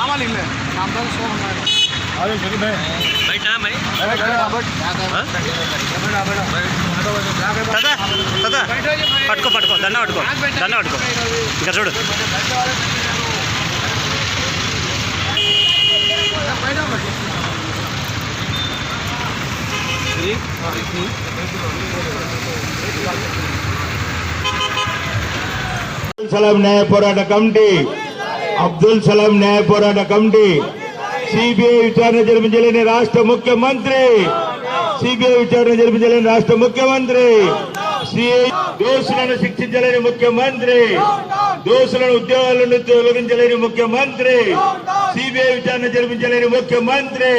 ஆமாம் இல்லை நாம் தான் சோகம் அது சொல்லுங்கள் ఇక్కడ చూడు. సలాం న్యాయ పోరాట కమిటీ అబ్దుల్ సలాం న్యాయ పోరాట కమిటీ సిబిఐ విచారణ జరిపించలేని రాష్ట్ర ముఖ్యమంత్రి సిబిఐ విచారణ జరిపించలేని రాష్ట్ర ముఖ్యమంత్రి. దోషులను శిక్షించలేని ముఖ్యమంత్రి. దోషులను ఉద్యోగాల నుండి తొలగించలేని ముఖ్యమంత్రి. సిబిఐ విచారణ జరిపించలేని ముఖ్యమంత్రి.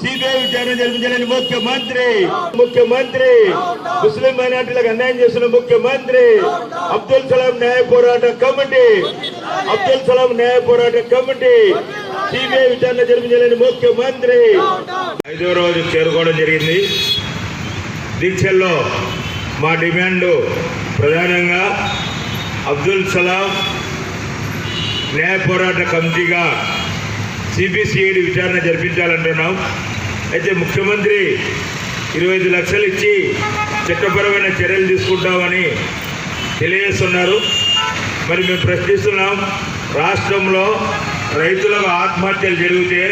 సిబిఐ విచారణ జరిపించలేని ముఖ్యమంత్రి. ముఖ్యమంత్రి. ముస్లిం మైనార్టీలకు అన్యాయం చేసిన ముఖ్యమంత్రి. అబ్దుల్ సలాం న్యాయ పోరాట కమిటీ. అబ్దుల్ సలాం న్యాయ పోరాట కమిటీ. సిబిఐ విచారణ జరిపించలేని ముఖ్యమంత్రి. ఐదో రోజు చేరుకోవడం జరిగింది. దీక్షల్లో మా డిమాండ్ ప్రధానంగా అబ్దుల్ సలాం న్యాయ పోరాట కమిటీగా సిబిసిఐడి విచారణ జరిపించాలంటున్నాం. అయితే ముఖ్యమంత్రి ఇరవై ఐదు లక్షలు ఇచ్చి చట్టపరమైన చర్యలు తీసుకుంటామని తెలియజేస్తున్నారు. మరి మేము ప్రశ్నిస్తున్నాం రాష్ట్రంలో రైతులకు ఆత్మహత్యలు జరిగితే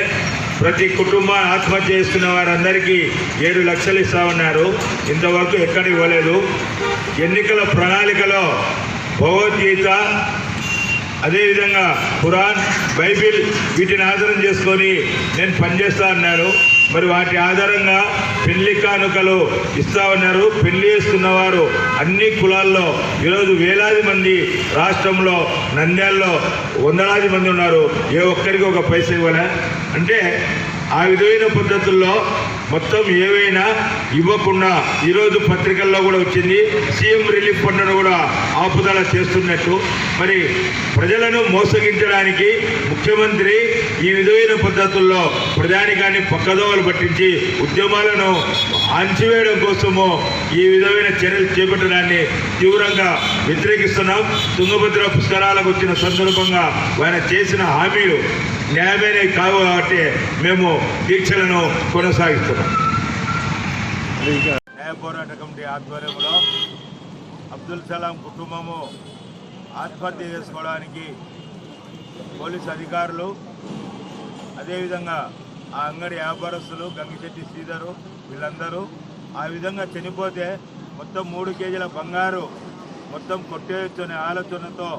ప్రతి కుటుంబాన్ని ఆత్మహత్య చేసుకున్న వారందరికీ ఏడు లక్షలు ఇస్తామన్నారు ఇంతవరకు ఎక్కడ ఇవ్వలేదు ఎన్నికల ప్రణాళికలో భగవద్గీత అదేవిధంగా ఖురాన్ బైబిల్ వీటిని ఆధారం చేసుకొని నేను పనిచేస్తా అన్నారు మరి వాటి ఆధారంగా పెళ్ళి కానుకలు ఇస్తా ఉన్నారు పెళ్ళి చేసుకున్నవారు అన్ని కులాల్లో ఈరోజు వేలాది మంది రాష్ట్రంలో నంద్యాల్లో వందలాది మంది ఉన్నారు. ఏ ఒక్కరికి ఒక పైసా ఇవ్వలే. అంటే ఆ విధమైన పద్ధతుల్లో మొత్తం ఏవైనా ఇవ్వకుండా ఈరోజు పత్రికల్లో కూడా వచ్చింది. సీఎం రిలీఫ్ ఫండ్ను కూడా ఆపుదల చేస్తున్నట్టు. మరి ప్రజలను మోసగించడానికి ముఖ్యమంత్రి ఈ విధమైన పద్ధతుల్లో ప్రజానికాన్ని పక్కదోవలు పట్టించి ఉద్యమాలను అణచివేయడం కోసము ఈ విధమైన చర్యలు చేపట్టడాన్ని తీవ్రంగా వ్యతిరేకిస్తున్నాం. తుంగభద్ర పుష్కరాలకు వచ్చిన సందర్భంగా ఆయన చేసిన హామీలు న్యాయమైనవి కావు కాబట్టి మేము దీక్షలను కొనసాగిస్తున్నాం. న్యాయ పోరాట కమిటీ ఆధ్వర్యంలో అబ్దుల్ సలాం కుటుంబము ఆత్మహత్య చేసుకోవడానికి పోలీస్ అధికారులు అదేవిధంగా ఆ అంగడి వ్యాపారస్తులు గంగిశెట్టి శ్రీధరు వీళ్ళందరూ ఆ విధంగా చనిపోతే మొత్తం మూడు కేజీల బంగారు మొత్తం కొట్టేయొచ్చనే ఆలోచనతో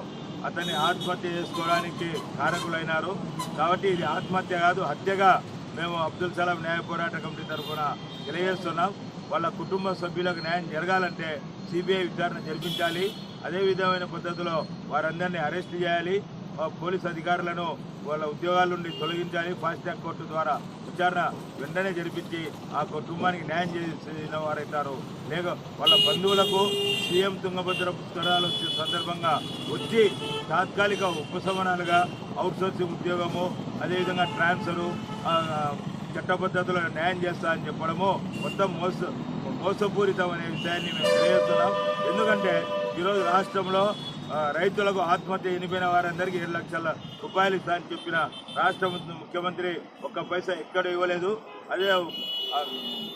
అతన్ని ఆత్మహత్య చేసుకోవడానికి కారకులైనారు. కాబట్టి ఇది ఆత్మహత్య కాదు హత్యగా మేము అబ్దుల్ సలాం న్యాయ పోరాట కమిటీ తరఫున తెలియజేస్తున్నాం. వాళ్ళ కుటుంబ సభ్యులకు న్యాయం జరగాలంటే సిబిఐ విచారణ జరిపించాలి. అదే విధమైన పద్ధతిలో వారందరినీ అరెస్ట్ చేయాలి. పోలీస్ అధికారులను వాళ్ళ ఉద్యోగాల నుండి తొలగించాలి. ఫాస్ట్ ట్రాక్ కోర్టు ద్వారా విచారణ వెంటనే జరిపించి ఆ కుటుంబానికి న్యాయం చేసిన వారైతారు. లేక వాళ్ళ బంధువులకు సీఎం తుంగభద్ర పుస్తకాలు వచ్చే సందర్భంగా వచ్చి తాత్కాలిక ఉపశమనాలుగా అవుట్సోర్సింగ్ ఉద్యోగము అదేవిధంగా ట్రాన్స్ఫరు ఆ, న్యాయం చేస్తా అని చెప్పడము మొత్తం మోస మోసపూరితం అనే విషయాన్ని మేము తెలియజేస్తున్నాం. ఎందుకంటే ఈరోజు రాష్ట్రంలో రైతులకు ఆత్మహత్య ఎనిపోయిన వారందరికీ ఏడు లక్షల రూపాయలు ఇస్తా అని చెప్పిన రాష్ట్ర ముఖ్యమంత్రి ఒక్క పైసా ఎక్కడ ఇవ్వలేదు. అదే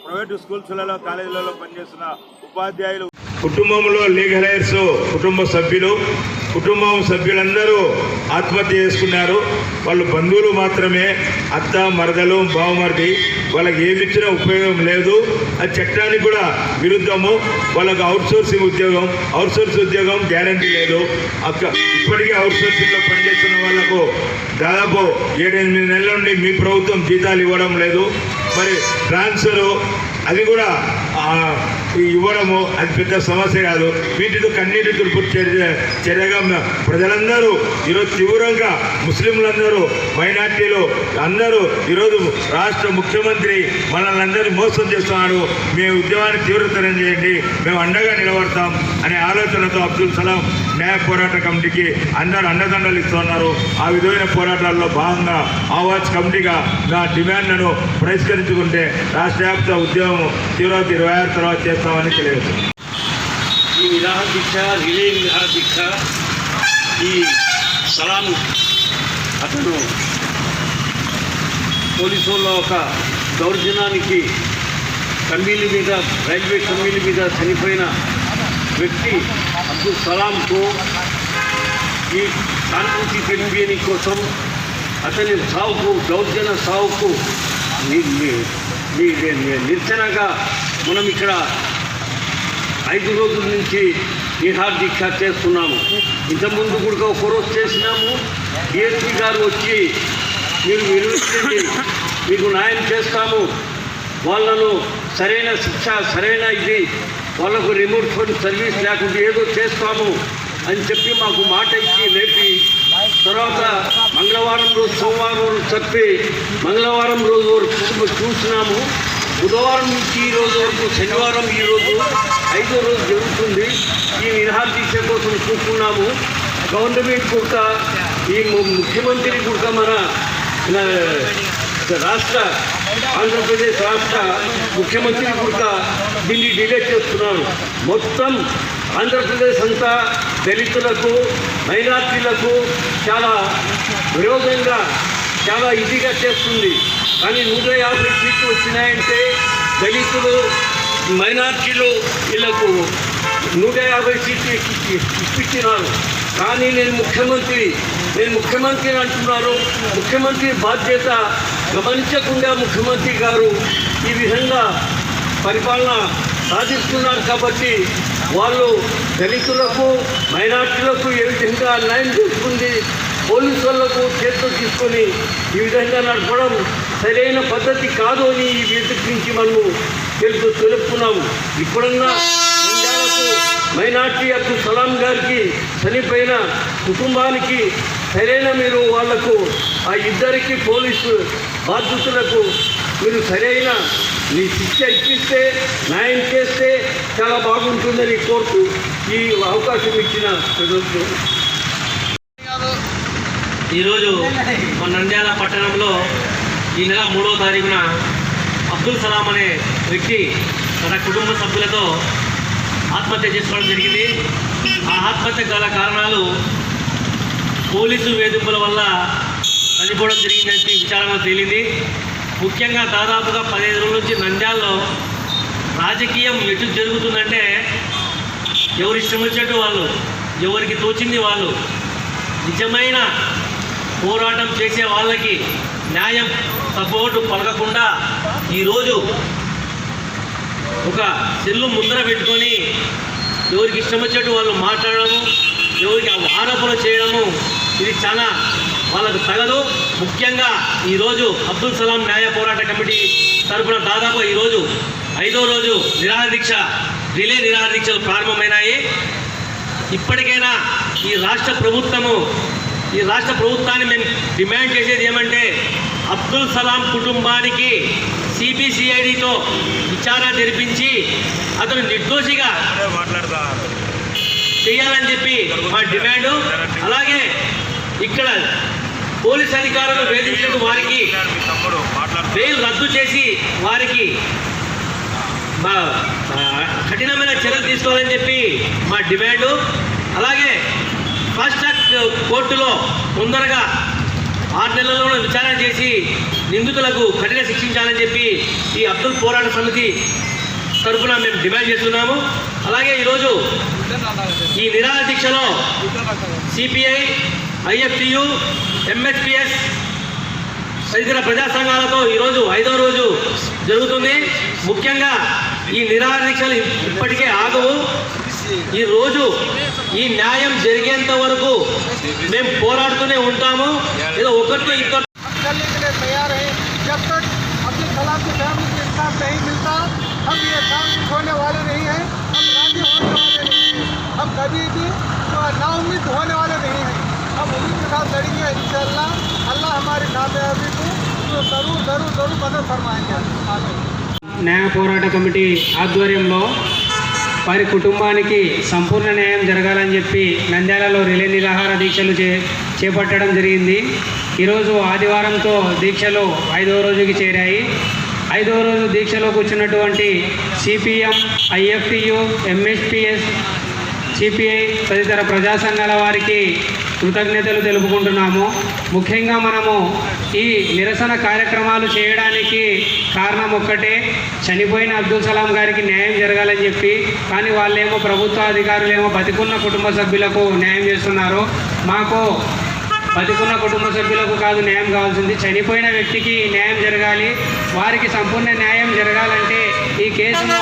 ప్రైవేటు స్కూల్స్లలో కాలేజీలలో పనిచేస్తున్న ఉపాధ్యాయులు కుటుంబంలో లీగల్ హైర్స్ కుటుంబ సభ్యులు కుటుంబం సభ్యులందరూ ఆత్మహత్య చేసుకున్నారు. వాళ్ళు బంధువులు మాత్రమే అత్త మరదలు బావమరిది వాళ్ళకి ఏమి ఇచ్చినా ఉపయోగం లేదు. అది చట్టానికి కూడా విరుద్ధము. వాళ్ళకి అవుట్సోర్సింగ్ ఉద్యోగం అవుట్సోర్స్ ఉద్యోగం గ్యారంటీ లేదు. అక్క ఇప్పటికీ అవుట్సోర్సింగ్లో పనిచేస్తున్న వాళ్ళకు దాదాపు ఏడెనిమిది నెలల నుండి మీ ప్రభుత్వం జీతాలు ఇవ్వడం లేదు. మరి ట్రాన్స్ఫరు అది కూడా ఇవ్వడము అది పెద్ద సమస్య కాదు. వీటితో కన్నీటి తుడుపు చర్యగా ప్రజలందరూ ఈరోజు తీవ్రంగా ముస్లింలందరూ మైనార్టీలు అందరూ ఈరోజు రాష్ట్ర ముఖ్యమంత్రి మనల్ని అందరినీ మోసం చేస్తున్నాడు మీ ఉద్యమాన్ని తీవ్రతరం చేయండి. మేము అండగా నిలబడతాం అనే ఆలోచనతో అబ్దుల్ సలాం న్యాయ పోరాట కమిటీకి అందరు అండదండలు ఇస్తున్నారు. ఆ విధమైన పోరాటాల్లో భాగంగా ఆవాజ్ కమిటీగా నా డిమాండ్లను పరిష్కరించుకుంటే రాష్ట్ర వ్యాప్త ఉద్యమం తీవ్రత ఇరవై ఆరు తర్వాత చేస్తామని తెలియదు ఈ నిరాహార దీక్ష రిలే నిరాహార దీక్ష ఈ సలాం అతను పోలీసు ఒక దౌర్జన్యానికి కమ్మీల మీద రైల్వే కమ్మీల మీద చనిపోయిన వ్యక్తి అబ్దుల్ సలాంకు ఈ సానుభూతి తెలిపేని కోసం అతని సావుకు దౌర్జన సావుకు నిరసనగా మనం ఇక్కడ ఐదు రోజుల నుంచి నిహార్ దీక్ష చేస్తున్నాము ఇంతకుముందు కూడా ఒక రోజు చేసినాము డిఎస్పీ గారు వచ్చి మీరు వినిపించండి మీకు న్యాయం చేస్తాము వాళ్ళను సరైన శిక్ష సరైన ఇది వాళ్ళకు రిమోట్ ఫోన్ సర్వీస్ లేకుండా ఏదో చేస్తాము అని చెప్పి మాకు మాట ఇచ్చి లేపి తర్వాత మంగళవారం రోజు సోమవారం రోజు చెప్పి మంగళవారం రోజు వరకు చూసినాము. బుధవారం నుంచి ఈ రోజు వరకు శనివారం ఈ రోజు ఐదో రోజు జరుగుతుంది. ఈ నిరహార దీక్ష కోసం చూస్తున్నాము. గవర్నమెంట్ కూడా ఈ ముఖ్యమంత్రి కూడా మన రాష్ట్ర ఆంధ్రప్రదేశ్ రాష్ట్ర ముఖ్యమంత్రి కూడా దీన్ని డిలే చేస్తున్నాను మొత్తం ఆంధ్రప్రదేశ్ అంతా దళితులకు మైనార్టీలకు చాలా విరోధంగా చాలా ఈజీగా చేస్తుంది. కానీ నూట యాభై సీట్లు వచ్చినాయంటే దళితులు మైనార్టీలు వీళ్ళకు నూట యాభై సీట్లు ఇప్పించినారు. కానీ నేను ముఖ్యమంత్రి నేను ముఖ్యమంత్రి అంటున్నారు ముఖ్యమంత్రి బాధ్యత గమనించకుండా ముఖ్యమంత్రి గారు ఈ విధంగా పరిపాలన సాధిస్తున్నారు కాబట్టి వాళ్ళు దళితులకు మైనార్టీలకు ఏ విధంగా న్యాయం చేసుకుంది పోలీసు వాళ్ళకు చేతులు తీసుకొని ఈ విధంగా నడపడం సరైన పద్ధతి కాదు అని ఈ వేదిక నుంచి మనము తెలుపు తెలుపుకున్నాము. ఇప్పుడన్నా మైనార్టీ అబ్దుల్ సలాం గారికి చనిపోయిన కుటుంబానికి సరైన మీరు వాళ్ళకు ఆ ఇద్దరికి పోలీసు బాధ్యతలకు మీరు సరైన మీ శిక్ష ఇప్పిస్తే న్యాయం చేస్తే చాలా బాగుంటుందని కోరుతూ ఈ అవకాశం ఇచ్చిన ప్రజలకు. ఈరోజు మన నంద్యాల పట్టణంలో ఈ నెల మూడో తారీఖున అబ్దుల్ సలాం అనే వ్యక్తి తన కుటుంబ సభ్యులతో ఆత్మహత్య చేసుకోవడం జరిగింది. ఆ ఆత్మహత్య గల కారణాలు పోలీసు వేధింపుల వల్ల చనిపోవడం జరిగిందని విచారంగా తేలింది. ముఖ్యంగా దాదాపుగా పదిహేను రోజుల నుంచి నంద్యాలలో రాజకీయం ఎటు జరుగుతుందంటే ఎవరు ఇష్టం వచ్చినట్టు వాళ్ళు ఎవరికి తోచింది వాళ్ళు నిజమైన పోరాటం చేసే వాళ్ళకి న్యాయం సపోర్టు పలకకుండా ఈరోజు ఒక సెల్లు ముందర పెట్టుకొని ఎవరికి ఇష్టం వచ్చేట్టు వాళ్ళు మాట్లాడడము ఎవరికి ఆరోపణ చేయడము ఇది చాలా వాళ్ళకు తగదు. ముఖ్యంగా ఈరోజు అబ్దుల్ సలాం న్యాయ పోరాట కమిటీ తరపున దాదాపు ఈరోజు ఐదో రోజు నిరాహారదీక్ష రిలే నిరాహారదీక్షలు ప్రారంభమైనాయి. ఇప్పటికైనా ఈ రాష్ట్ర ప్రభుత్వము ఈ రాష్ట్ర ప్రభుత్వాన్ని మేము డిమాండ్ చేసేది ఏమంటే అబ్దుల్ సలాం కుటుంబానికి సిబిసిఐడితో విచారణ జరిపించి అతను నిర్దోషిగా మాట్లాడతా చేయాలని చెప్పి మా డిమాండ్. అలాగే ఇక్కడ పోలీస్ అధికారులు వేధించిన వారికి బెయిల్ రద్దు చేసి వారికి కఠినమైన చర్యలు తీసుకోవాలని చెప్పి మా డిమాండు. అలాగే ఫాస్ట్ ట్రాక్ కోర్టులో తొందరగా ఆరు నెలల్లోనే విచారణ చేసి నిందితులకు కఠిన శిక్షించాలని చెప్పి ఈ అబ్దుల్ పోరాట సమితి తరఫున మేము డిమాండ్ చేస్తున్నాము. అలాగే ఈరోజు ఈ నిరాహార దీక్షలో సిపిఐ ఐఎఫ్టియు ఎంహెచ్పిఎస్ తదితర ప్రజా సంఘాలతో ఈరోజు ఐదో రోజు జరుగుతుంది ముఖ్యంగా ఈ నిరాహార దీక్షలు ఇప్పటికే ఆగవు ఈ రోజు ఈ న్యాయం జరిగేంత వరకు మేము పోరాడుతూనే ఉంటాము ఏదో ఒకరితో ఇద్దరు हम चलने के लिए तैयार हैं जब तक अब्दुल कलाम की फैमिली को इंसाफ नहीं मिलता हम ये काम छोड़ने वाले नहीं हैं हम राजी होने वाले नहीं हैं हम कभी भी तो नाउम्मीद होने वाले नहीं हैं हम उम्मीद के साथ लड़ेंगे इंशाल्लाह अल्लाह हमारी कामयाबी को तो ज़रूर ज़रूर ज़रूर मदद फरमाएंगे आमीन న్యాయ పోరాట కమిటీ ఆధ్వర్యంలో వారి కుటుంబానికి సంపూర్ణ న్యాయం జరగాలని చెప్పి నంద్యాలలో రిలే నిరాహార దీక్షలు చే చేపట్టడం జరిగింది ఈరోజు ఆదివారంతో దీక్షలు ఐదవ రోజుకి చేరాయి ఐదవ రోజు దీక్షలో కూర్చున్నటువంటి సిపిఎం ఐఎఫ్టియు ఎంఎస్పిఎస్ సిపిఐ తదితర ప్రజా సంఘాల వారికి కృతజ్ఞతలు తెలుపుకుంటున్నాము. ముఖ్యంగా మనము ఈ నిరసన కార్యక్రమాలు చేయడానికి కారణం ఒక్కటే చనిపోయిన అబ్దుల్ సలాం గారికి న్యాయం జరగాలని చెప్పి కానీ వాళ్ళేమో ప్రభుత్వ అధికారులేమో బతికున్న కుటుంబ సభ్యులకు న్యాయం చేస్తున్నారు. మాకు బతికున్న కుటుంబ సభ్యులకు కాదు న్యాయం కావాల్సింది. చనిపోయిన వ్యక్తికి న్యాయం జరగాలి. వారికి సంపూర్ణ న్యాయం జరగాలంటే ఈ కేసును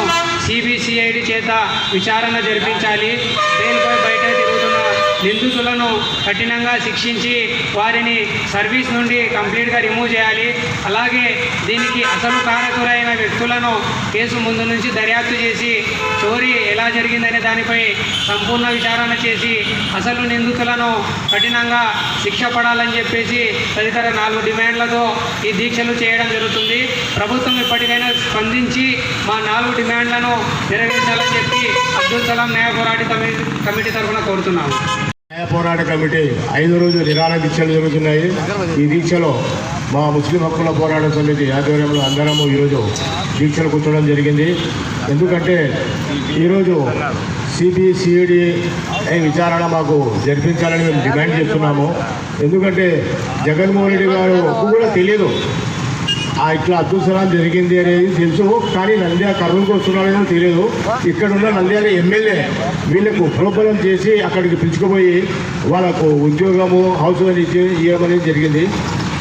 సిబిసిఐడి చేత విచారణ జరిపించాలి. బెయిల్పై బయట నిందితులను కఠినంగా శిక్షించి వారిని సర్వీస్ నుండి కంప్లీట్గా రిమూవ్ చేయాలి. అలాగే దీనికి అసలు కారకులైన వ్యక్తులను కేసు ముందు నుంచి దర్యాప్తు చేసి చోరీ ఎలా జరిగిందనే దానిపై సంపూర్ణ విచారణ చేసి అసలు నిందితులను కఠినంగా శిక్ష పడాలని చెప్పేసి తదితర నాలుగు డిమాండ్లతో ఈ దీక్షలు చేయడం జరుగుతుంది. ప్రభుత్వం ఇప్పటికైనా స్పందించి మా నాలుగు డిమాండ్లను నెరవేర్చాలని చెప్పి అబ్దుల్ సలాం న్యాయ పోరాట కమిటీ కమిటీ తరఫున కోరుతున్నాము. పోరాట కమిటీ ఐదు రోజులు నిరాహార దీక్షలు జరుగుతున్నాయి. ఈ దీక్షలో మా ముస్లిం హక్కుల పోరాట సమితి ఆధ్వర్యంలో అందరము ఈరోజు దీక్షలు కూర్చోవడం జరిగింది. ఎందుకంటే ఈరోజు సిబిసిఐడి విచారణ మాకు జరిపించాలని మేము డిమాండ్ చేస్తున్నాము. ఎందుకంటే జగన్మోహన్ రెడ్డి గారు కూడా తెలియదు ఇట్లా అబ్దుల్ సలాం జరిగింది అనేది తెలుసు. కానీ నంద్యాల కర్నూలుకు వస్తున్నాడేమో తెలియదు. ఇక్కడ ఉన్న నంద్యాల ఎమ్మెల్యే వీళ్ళకు ప్రోబలం చేసి అక్కడికి పిలుచుకుపోయి వాళ్ళకు ఉద్యోగము హౌస్ ఇవ్వడం ఇచ్చి ఇవ్వమని జరిగింది.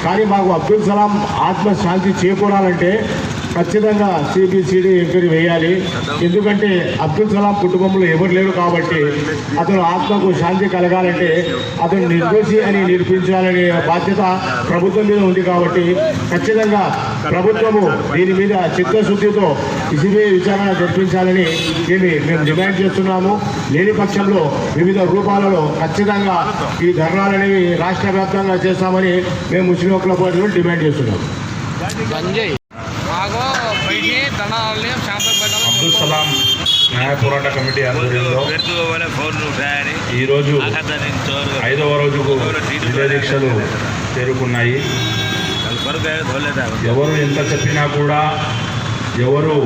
కానీ మాకు అబ్దుల్ సలాం ఆత్మశాంతి చేకూరాలంటే ఖచ్చితంగా సిబిసిడి ఎంక్వైరీ వేయాలి. ఎందుకంటే అబ్దుల్ సలాం కుటుంబంలో ఎవరు లేరు కాబట్టి అతను ఆత్మకు శాంతి కలగాలంటే అతను నిర్దోషి అని నిరూపించాలనే బాధ్యత ప్రభుత్వం మీద ఉంది కాబట్టి ఖచ్చితంగా ప్రభుత్వము దీని మీద చిత్తశుద్ధితో సిబిఐ విచారణ జరిపించాలని దీన్ని మేము డిమాండ్ చేస్తున్నాము. లేని పక్షంలో వివిధ రూపాలలో ఖచ్చితంగా ఈ ధర్నాలనేవి రాష్ట్ర వ్యాప్తంగా చేస్తామని మేము ముస్లిం డిమాండ్ చేస్తున్నాం అబ్దుల్ సలాం న్యాయ పోరాట కమిటీ ఆధ్వర్యంలో ఈరోజు ఐదవ రోజుకు విజయ దీక్షలు చేరుకున్నాయి. ఎవరు ఎంత చెప్పినా కూడా ఎవరు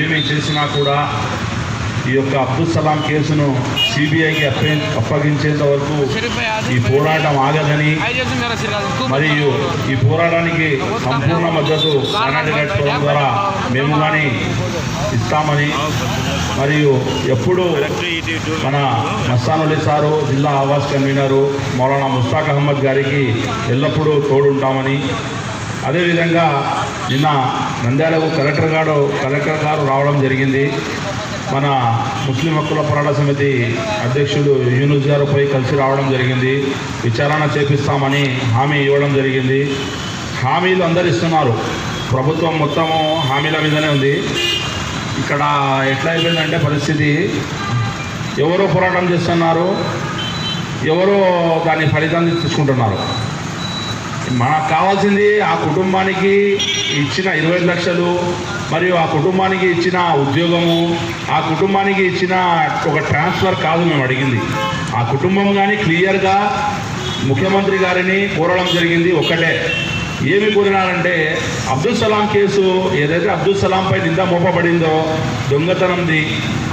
ఏమి చేసినా కూడా ఈ యొక్క అబ్దుల్ సలాం కేసును సిబిఐకి అప్ప అప్పగించేంత వరకు ఈ పోరాటం ఆగదని మరియు ఈ పోరాటానికి సంపూర్ణ మద్దతు ఆనాటి ద్వారా మేము కానీ ఇస్తామని మరియు ఎప్పుడు మన మస్తానులి సారు జిల్లా ఆవాస్ కన్వీనరు మౌలానా ముస్తాక్ అహ్మద్ గారికి ఎల్లప్పుడూ తోడుంటామని. అదేవిధంగా నిన్న నంద్యాలకు కలెక్టర్ గారు కలెక్టర్ గారు రావడం జరిగింది. మన ముస్లిం హక్కుల పోరాట సమితి అధ్యక్షుడు యూనుస్ గారుపై కలిసి రావడం జరిగింది. విచారణ చేపిస్తామని హామీ ఇవ్వడం జరిగింది. హామీలు అందరు ఇస్తున్నారు. ప్రభుత్వం మొత్తము హామీల మీదనే ఉంది. ఇక్కడ ఎట్లా అయిపోయిందంటే పరిస్థితి ఎవరో పోరాటం చేస్తున్నారు ఎవరో దాని ఫలితాన్ని తీసుకుంటున్నారు. మనకు కావాల్సింది ఆ కుటుంబానికి ఇచ్చిన ఇరవై లక్షలు మరియు ఆ కుటుంబానికి ఇచ్చిన ఉద్యోగము ఆ కుటుంబానికి ఇచ్చిన ఒక ట్రాన్స్ఫర్ కాదు మేము అడిగింది. ఆ కుటుంబం కానీ క్లియర్గా ముఖ్యమంత్రి గారిని కోరడం జరిగింది ఒక్కటే ఏమి కోరినారంటే అబ్దుల్ సలాం కేసు ఏదైతే అబ్దుల్ సలాంపై నింద మోపబడిందో దొంగతనంది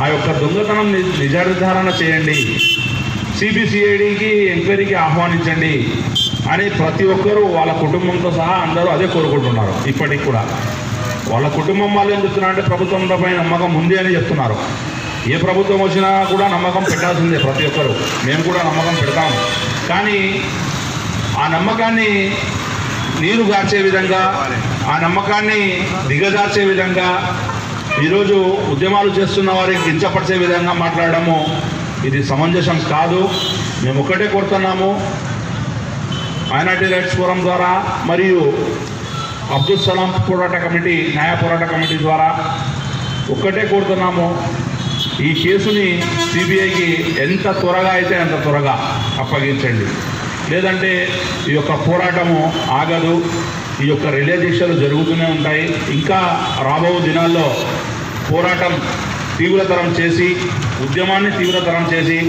ఆ యొక్క దొంగతనం ని- నిజ నిర్ధారణ చేయండి సిబిసిఐడికి ఎంక్వైరీకి ఆహ్వానించండి. అని ప్రతి ఒక్కరూ వాళ్ళ కుటుంబంతో సహా అందరూ అదే కోరుకుంటున్నారు. ఇప్పటికి కూడా. వాళ్ళ కుటుంబం వాళ్ళు ఏం చెప్తున్నారంటే ప్రభుత్వంపై నమ్మకం ఉంది అని చెప్తున్నారు. ఏ ప్రభుత్వం వచ్చినా కూడా నమ్మకం పెట్టాల్సిందే ప్రతి ఒక్కరు. మేము కూడా నమ్మకం పెడతాము కానీ ఆ నమ్మకాన్ని నీరు గార్చే విధంగా ఆ నమ్మకాన్ని దిగజార్చే విధంగా ఈరోజు ఉద్యమాలు చేస్తున్న వారికి కించపరిచే విధంగా మాట్లాడడము ఇది సమంజసం కాదు. మేము ఒక్కటే కోరుతున్నాము. మైనార్టీ రైట్స్ ఫోరం ద్వారా మరియు అబ్దుల్ సలాం పోరాట కమిటీ న్యాయ పోరాట కమిటీ ద్వారా ఒక్కటే కోరుతున్నాము ఈ కేసుని సిబిఐకి ఎంత త్వరగా అయితే అంత త్వరగా అప్పగించండి. లేదంటే ఈ యొక్క పోరాటము ఆగదు ఈ యొక్క రిలే దీక్షలు జరుగుతూనే ఉంటాయి. ఇంకా రాబో దినాల్లో పోరాటం తీవ్రతరం చేసి ఉద్యమాన్ని తీవ్రతరం చేసి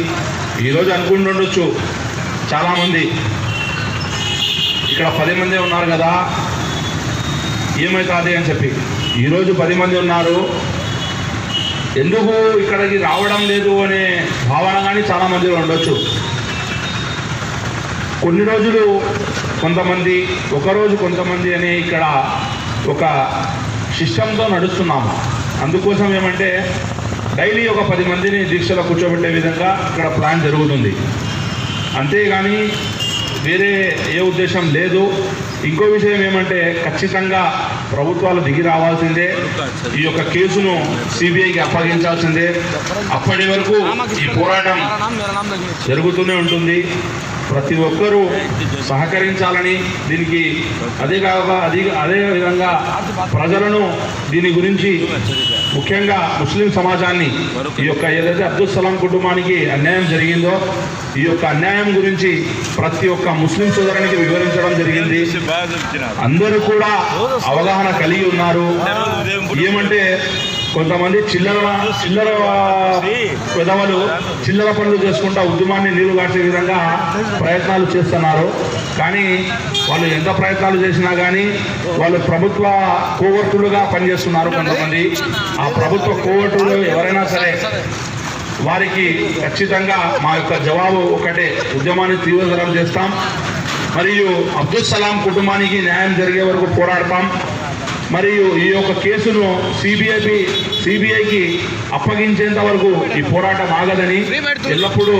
ఈరోజు అనుకుంటుండొచ్చు చాలామంది ఇక్కడ పది మంది ఉన్నారు కదా. ఏమవుతుంది అని చెప్పి. ఈరోజు పది మంది ఉన్నారు. ఎందుకు ఇక్కడికి రావడం లేదు అనే భావన కానీ చాలామంది ఉండొచ్చు. కొన్ని రోజులు కొంతమంది ఒకరోజు కొంతమంది అనే ఇక్కడ ఒక సిస్టంతో నడుస్తున్నాము. అందుకోసం ఏమంటే డైలీ ఒక పది మందిని దీక్షలో కూర్చోబెట్టే విధంగా ఇక్కడ ప్లాన్ జరుగుతుంది. అంతేగాని వేరే ఏ ఉద్దేశం లేదు. ఇంకో విషయం ఏమంటే ఖచ్చితంగా ప్రభుత్వాలు దిగి రావాల్సిందే. ఈ యొక్క కేసును సిబిఐకి అప్పగించాల్సిందే. అప్పటి వరకు ఈ పోరాటం జరుగుతూనే ఉంటుంది. ప్రతి ఒక్కరూ సహకరించాలని దీనికి అదే కాక అది అదే విధంగా ప్రజలను దీని గురించి ముఖ్యంగా ముస్లిం సమాజాన్ని ఈ యొక్క ఏదైతే అబ్దుల్ సలాం కుటుంబానికి అన్యాయం జరిగిందో ఈ యొక్క అన్యాయం గురించి ప్రతి ఒక్క ముస్లిం సోదరునికి వివరించడం జరిగింది. అందరూ కూడా అవగాహన కలిగి ఉన్నారు. ఏమంటే కొంతమంది చిల్లర చిల్లర విధవలు చిల్లర పనులు చేసుకుంటా ఉద్యమాన్ని నీళ్ళు కాసే విధంగా ప్రయత్నాలు చేస్తున్నారు. కానీ వాళ్ళు ఎంత ప్రయత్నాలు చేసినా కానీ వాళ్ళు ప్రభుత్వ కోవర్టులుగా పనిచేస్తున్నారు కొంతమంది. ఆ ప్రభుత్వ కోవర్టులు ఎవరైనా సరే వారికి ఖచ్చితంగా మా యొక్క జవాబు ఒకటే ఉద్యమాన్ని తీవ్రతరం చేస్తాం. మరియు అబ్దుల్ సలాం కుటుంబానికి న్యాయం జరిగే వరకు పోరాడతాం. మరియు ఈ యొక్క కేసును సిబిఐపి సిబిఐకి అప్పగించేంత వరకు ఈ పోరాటం ఆగదని ఎల్లప్పుడూ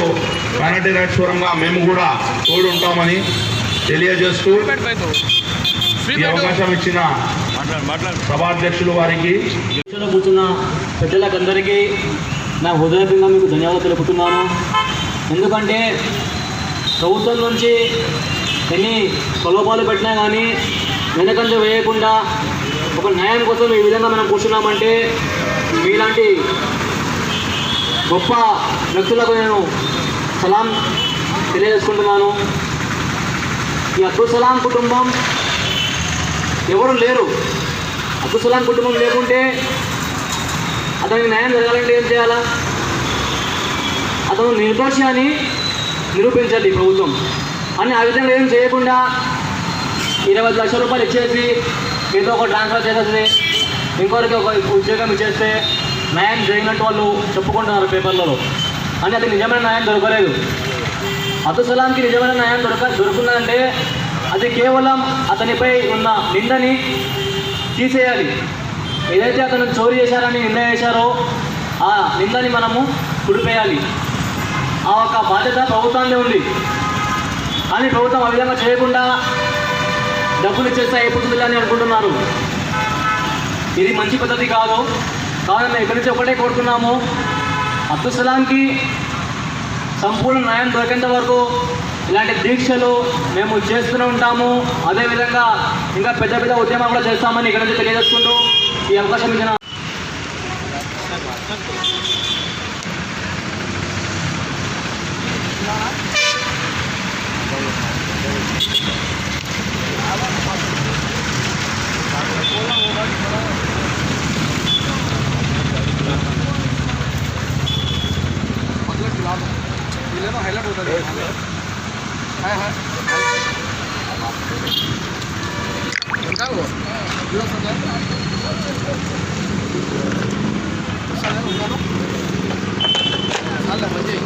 మైనార్టీ రైట్స్ మేము కూడా తోడు ఉంటామని తెలియజేస్తూ ఈ అవకాశం ఇచ్చిన సభాధ్యక్షులు వారికి కూర్చున్న పెద్దలకందరికీ నా హృదయపూర్వకంగా మీకు ధన్యవాదాలు తెలుపుతున్నాను. ఎందుకంటే ప్రభుత్వం నుంచి ఎన్ని ప్రలోభాలు పెట్టినా కానీ వెనకంజ వేయకుండా ఒక న్యాయం కోసం ఈ విధంగా మనం కూర్చున్నామంటే మీలాంటి గొప్ప వ్యక్తులకు నేను సలాం తెలియజేసుకుంటున్నాను. ఈ అబ్దుసలాం కుటుంబం ఎవరు లేరు. అబ్దుసలాం కుటుంబం లేకుంటే అతనికి న్యాయం జరగాలంటే ఏం చేయాలా? అతను నిర్దోషి అని నిరూపించాలి ఈ ప్రభుత్వం. అని ఆ విధంగా ఏం చేయకుండా ఇరవై ఐదు లక్షల రూపాయలు ఇచ్చేసి ఏదో ఒక ట్రాన్స్ఫర్ చేసేసి ఇంకొకరికి ఒక ఉద్యోగం ఇచ్చేస్తే న్యాయం జరిగినట్టు వాళ్ళు చెప్పుకుంటున్నారు పేపర్లలో. అని అతనికి నిజమైన న్యాయం దొరకలేదు. అబ్దుల్ సలాంకి నిజమైన న్యాయం దొరక దొరుకుతుందంటే అది కేవలం అతనిపై ఉన్న నిందని తీసేయాలి. ఏదైతే అతను చోరీ చేశారని నింద చేశారో ఆ నిందని మనము కుడిపేయాలి. ఆ ఒక బాధ్యత ప్రభుత్వాన్ని ఉంది. కానీ ప్రభుత్వం ఆ విధంగా చేయకుండా డబ్బులు ఇచ్చేస్తే అయిపోతుంది అని అనుకుంటున్నారు. ఇది మంచి పద్ధతి కాదు. కావున మేము ఇక్కడి నుంచి ఒకటే కోరుతున్నాము. అబ్దుల్ సలాంకి సంపూర్ణ న్యాయం దొరికేంత వరకు ఇలాంటి దీక్షలు మేము చేస్తూనే ఉంటాము. అదేవిధంగా ఇంకా పెద్ద పెద్ద ఉద్యమాలు కూడా చేస్తామని ఇక్కడ నుంచి తెలియజేసుకుంటూ ఈ అవకాశం ఇచ్చిన వీళ్ళేమో जिल्ह्यानं हायलाईट होता हां हां सांगा म्हणजे